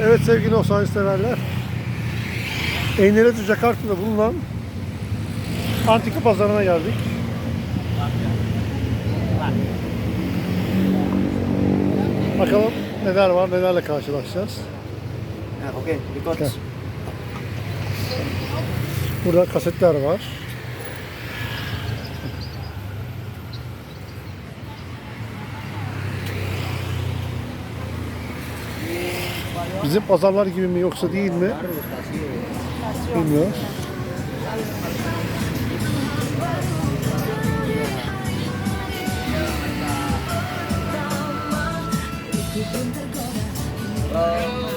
Evet sevgili osayi severler. Eyneleti Jakarta'da bulunan antika pazarına geldik. Bakalım neler var, nelerle karşılaşacağız. Burada kasetler var. Bizim pazarlar gibi mi yoksa değil mi bilmiyoruz.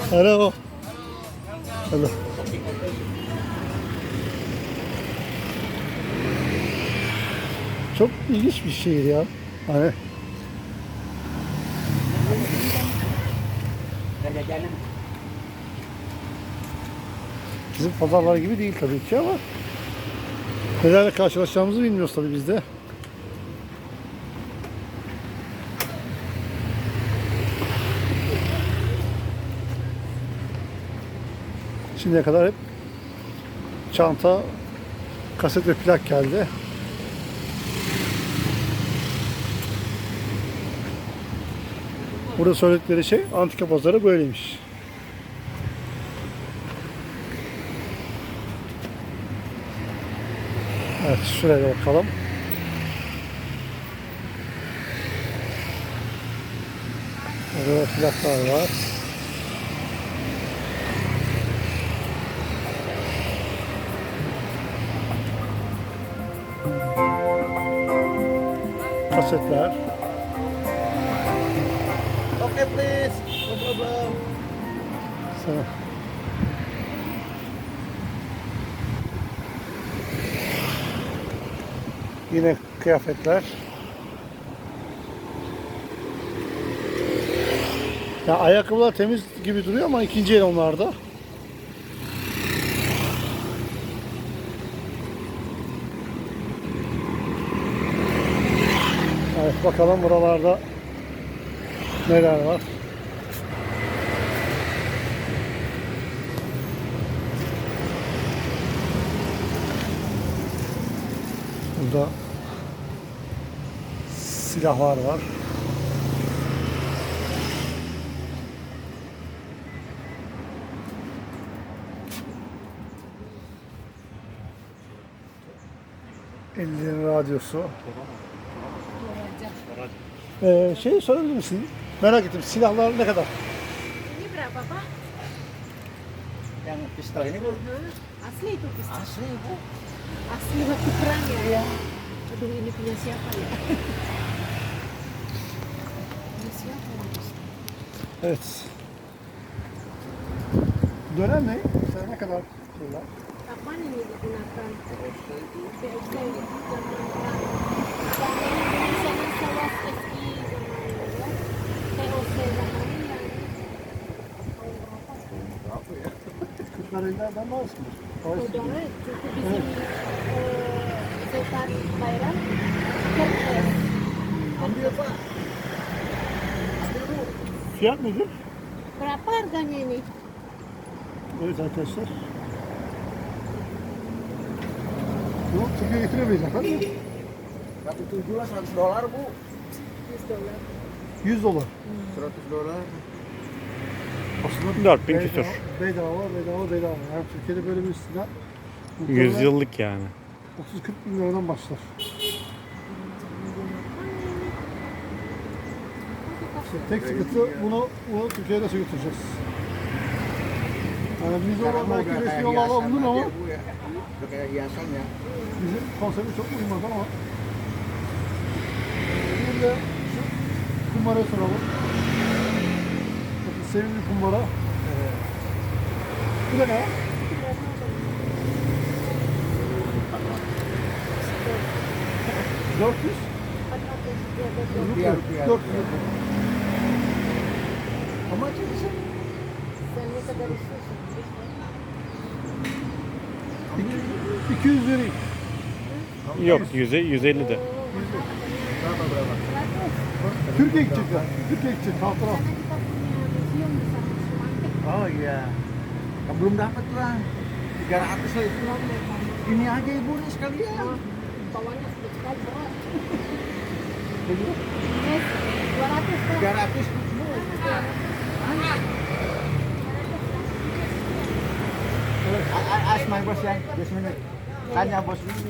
Hello. Hello. Çok ilginç bir şehir ya. Hani Dan jajanan. Bizim pazarlar gibi değil tabii ki ama nelerle karşılaşacağımızı bilmiyoruz tabii biz de. Şimdiye kadar hep çanta, kaset ve plak geldi. Burada söyledikleri şey antika pazarı böyleymiş. Evet şuraya bakalım. Burada plaklar var. Kasetler. Oke, please. No problem. Sana. Yine kıyafetler. Ya ayakkabılar temiz gibi duruyor ama ikinci el onlarda. Evet bakalım buralarda neler var. Burada silahlar var. Ellerin radyosu. Ee, şey sorabilir misin? Merak ettim. Silahlar ne kadar? Ini berapa pak? Yang pistol ini, Bu. Asli itu pistol. Asli, Bu. Asli waktu perang ya? Aduh ini punya siapa ya? punya siapa ya? Evet. Dönem ne? Mesela ne kadar şeyler? Kapan ini digunakan? POC zaman. Zaman misalnya saya SI zamannya ya. POC zamannya yang tahun berapa? 40'lar 50'lerden daha eskidir. Saudara cukup di sini eh, Sultan Bayram Pak. Fiyat nedir? Berapa harganya ini? Evet arkadaşlar. Bu Türkiye'ye getiremeyiz efendim. Satu tujuh lah, 100 dolar, Bu. 100 dolar. 100 dolar. 100 dolar. Aslında 4000 küsür. Bedava, bedava, bedava, bedava. Yani Türkiye'de böyle bir silah 100 yıllık yani. 30-40 bin liradan başlar. İşte tek sıkıntı bunu, bunu Türkiye'de nasıl götüreceğiz? Yani biz oradan belki resmi yol alabilir ama bizim konsepte çok uymadı ama bir de şu kumbaraya soralım. Sevimli kumbara. Bu da ne? Dört yüz. Rupiah, rupiah. Dört yüz. İs it? Sen ne kadar istiyorsun? 200 vereyim. Yok 100'e 150 de. Berapa, berapa? 100. Türkiye gidecekler. Türkiye gidecek. Kaltıra. Karena kita punya museum di sana Semantik. Aa ya. Kan belum dapat lah. 300 lah itu. Ini aja ibu nih sekalian. Bawahnya sudah sekali berat. Yes, 200 Pak. 300 I, I ask my boss ya, minute. Tanya bos dulu.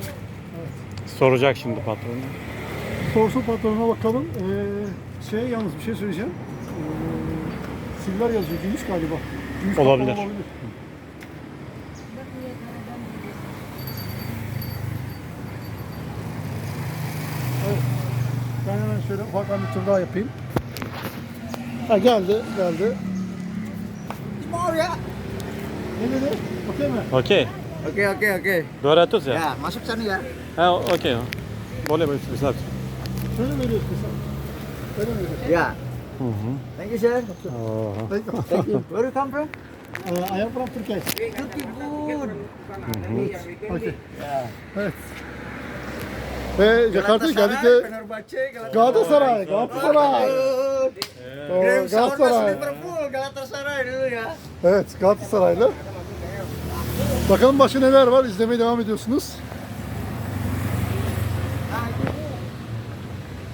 Soracak şimdi patronu. Sorsun patronuna bakalım. Ee, şey yalnız bir şey söyleyeceğim. Silver yazıyor. Gümüş galiba. Gümüş kapalı Olabilir. Evet. Ben hemen şöyle ufaktan bir tur daha yapayım. Ha geldi, geldi. Ya? Ne dedi? Okey mi? Okey. Oke oke oke. 200 ya? Ya masuk sana ya. Ha okey. Boleh bisa. Şöyle mi veriyorsun sen? Böyle mi veriyorsun? Ya. Hı hı. Thank you sir. Oo. Thank you. Where you come from? Ee, I am from Turkey. Turkey good. Okey. Ya. Evet. Ve Jakarta'ya geldik de Galatasaray, Galatasaray. Galatasaray. Galatasaray dulu ya. Evet Galatasaraylı. Bakalım başka neler var izlemeye devam ediyorsunuz.